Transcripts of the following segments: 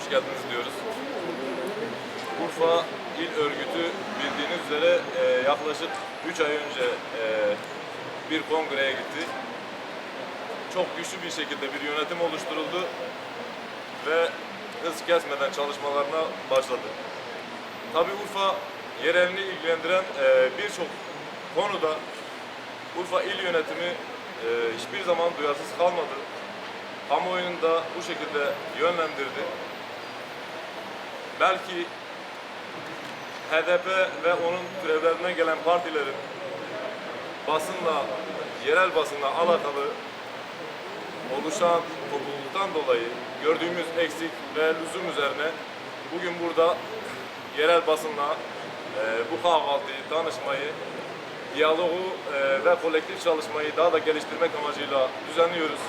hoş geldiniz diyoruz. Urfa İl Örgütü bildiğiniz üzere e, yaklaşık 3 ay önce e, bir kongreye gitti. Çok güçlü bir şekilde bir yönetim oluşturuldu ve hız kesmeden çalışmalarına başladı. Tabii Urfa yerelini ilgilendiren e, birçok konuda Urfa İl Yönetimi e, hiçbir zaman duyarsız kalmadı. Kamuoyunu da bu şekilde yönlendirdi. Belki HDP ve onun türevlerinden gelen partilerin basınla, yerel basınla alakalı oluşan topluluktan dolayı gördüğümüz eksik ve lüzum üzerine bugün burada yerel basınla e, bu kahvaltıyı, tanışmayı, diyalogu e, ve kolektif çalışmayı daha da geliştirmek amacıyla düzenliyoruz.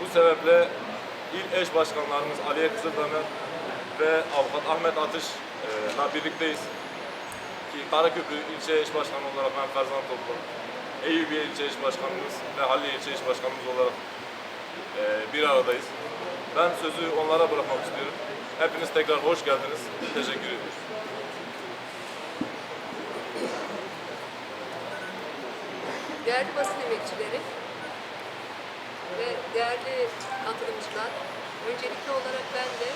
Bu sebeple il eş başkanlarımız Aliye Kızıldaner ve Avukat Ahmet Atış'la birlikteyiz. Ki Karaköprü ilçe eş başkanı olarak ben Ferzan Toplu, Eyüpiye ilçe eş başkanımız ve Halliye ilçe eş başkanımız olarak e, bir aradayız. Ben sözü onlara bırakmak istiyorum. Hepiniz tekrar hoş geldiniz. Teşekkür ediyoruz. Değerli basın emekçileri ve değerli katılımcılar, öncelikli olarak ben de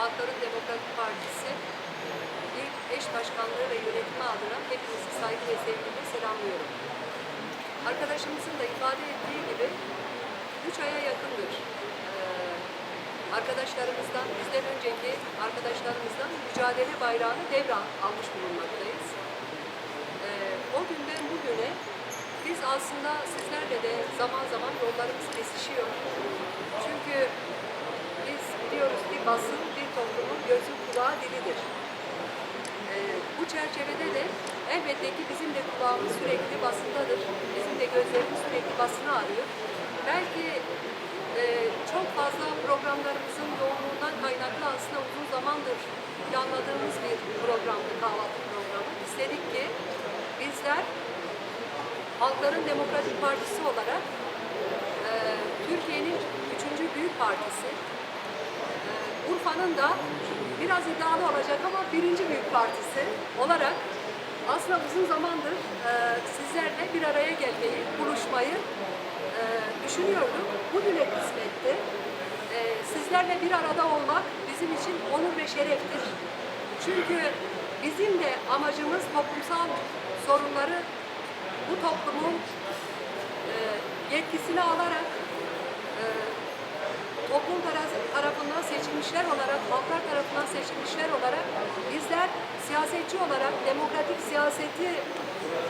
Halkların Demokratik Partisi ilk eş başkanlığı ve yönetimi adına hepinizi saygı ve sevgiyle selamlıyorum. Arkadaşımızın da ifade ettiği gibi 3 aya yakındır. Arkadaşlarımızdan, bizden önceki arkadaşlarımızdan mücadele bayrağını devre almış bulunmaktayız. O günden bugüne biz aslında sizlerle de zaman zaman yollarımız kesişiyor. Çünkü biz biliyoruz ki basın toplumun gözü kulağı dilidir. Ee, bu çerçevede de elbette ki bizim de kulağımız sürekli basındadır. Bizim de gözlerimiz sürekli basını arıyor. Belki e, çok fazla programlarımızın yoğunluğundan kaynaklı aslında uzun zamandır planladığımız bir programdı, kahvaltı programı. İstedik ki bizler Halkların Demokratik Partisi olarak e, Türkiye'nin üçüncü büyük partisi, e, Urfa'nın da biraz iddialı olacak ama birinci büyük partisi olarak aslında uzun zamandır e, sizlerle bir araya gelmeyi, buluşmayı e, düşünüyorduk. Bugüne kısmetti. E, sizlerle bir arada olmak bizim için onur ve şereftir. Çünkü bizim de amacımız toplumsal sorunları bu toplumun e, yetkisini alarak e, toplum tara- tarafından seçilmişler olarak, halklar tarafından seçilmişler olarak bizler siyasetçi olarak demokratik siyaseti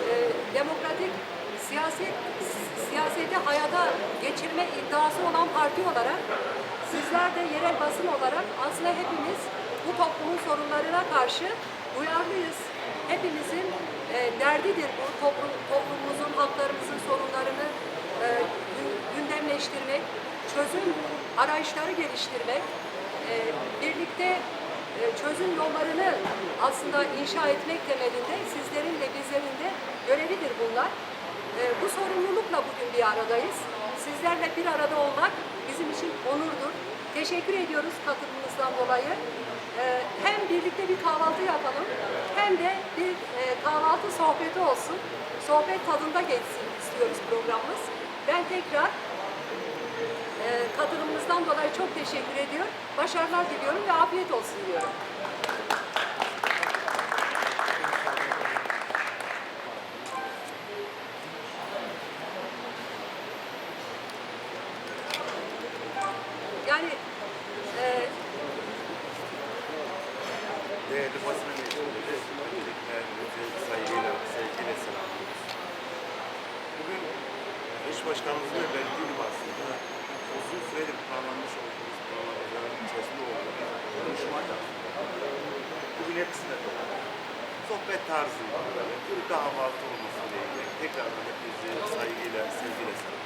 e, demokratik siyaset siyaseti hayata geçirme iddiası olan parti olarak sizler de yerel basın olarak aslında hepimiz bu toplumun sorunlarına karşı duyarlıyız. Hepimizin e, derdidir bu toplum, toplumumuzun, halklarımızın sorunlarını e, gü- gündemleştirmek, çözüm arayışları geliştirmek, birlikte e, çözüm yollarını aslında inşa etmek temelinde sizlerin de bizlerin de görevidir bunlar. E, bu sorumlulukla bugün bir aradayız. Sizlerle bir arada olmak bizim için onurdur. Teşekkür ediyoruz katılımınızdan dolayı. E, hem birlikte bir kahvaltı yapalım hem de bir e, kahvaltı sohbeti olsun. Sohbet tadında geçsin istiyoruz programımız. Ben tekrar e, katılımınızdan dolayı çok teşekkür ediyorum. Başarılar diliyorum ve afiyet olsun diyorum. Yani e, Değerli başkanımızın belirttiği gibi aslında uzun süredir planlanmış olduğumuz programların içerisinde olduğumuz konuşma yaptık. Bugün hepsine de sohbet tarzında böyle bir kahvaltı olması dileğiyle tekrardan hepinizi saygıyla, sevgiyle selamlıyoruz.